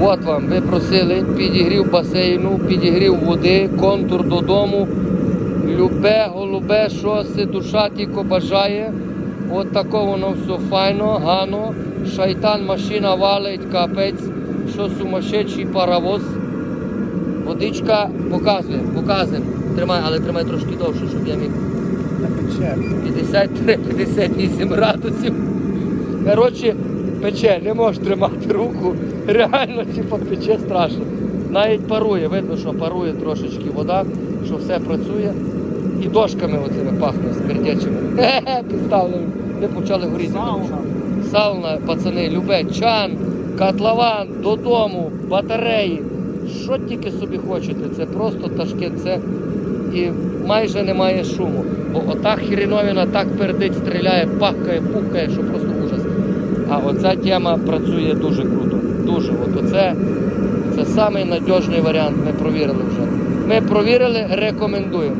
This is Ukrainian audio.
От вам, ви просили підігрів басейну, підігрів води, контур додому. Любе, голубе, що си душа тільки бажає. От тако воно все файно, гано. Шайтан машина валить, капець, що сумасшедший паровоз. Водичка показує, показує. Тримай, але тримай трошки довше, щоб я міг. 53-58 градусів. Коротше, пече, не можеш тримати руку. Реально, типу, пече страшно. Навіть парує, видно, що парує трошечки вода, що все працює. І дошками оцими пахне смердячими. Підставлені. Не почали горіти. що Сауна, пацани, любе, чан, котлован, додому, батареї. Що тільки собі хочете, це просто Ташкент, це і майже немає шуму. Бо ота хріновіна так пердить, стріляє, пахкає, пукає, що просто ужас. А оця тема працює дуже круто. Дуже. От оце, це самий надіжний варіант, ми провірили вже. Ми провірили, рекомендуємо.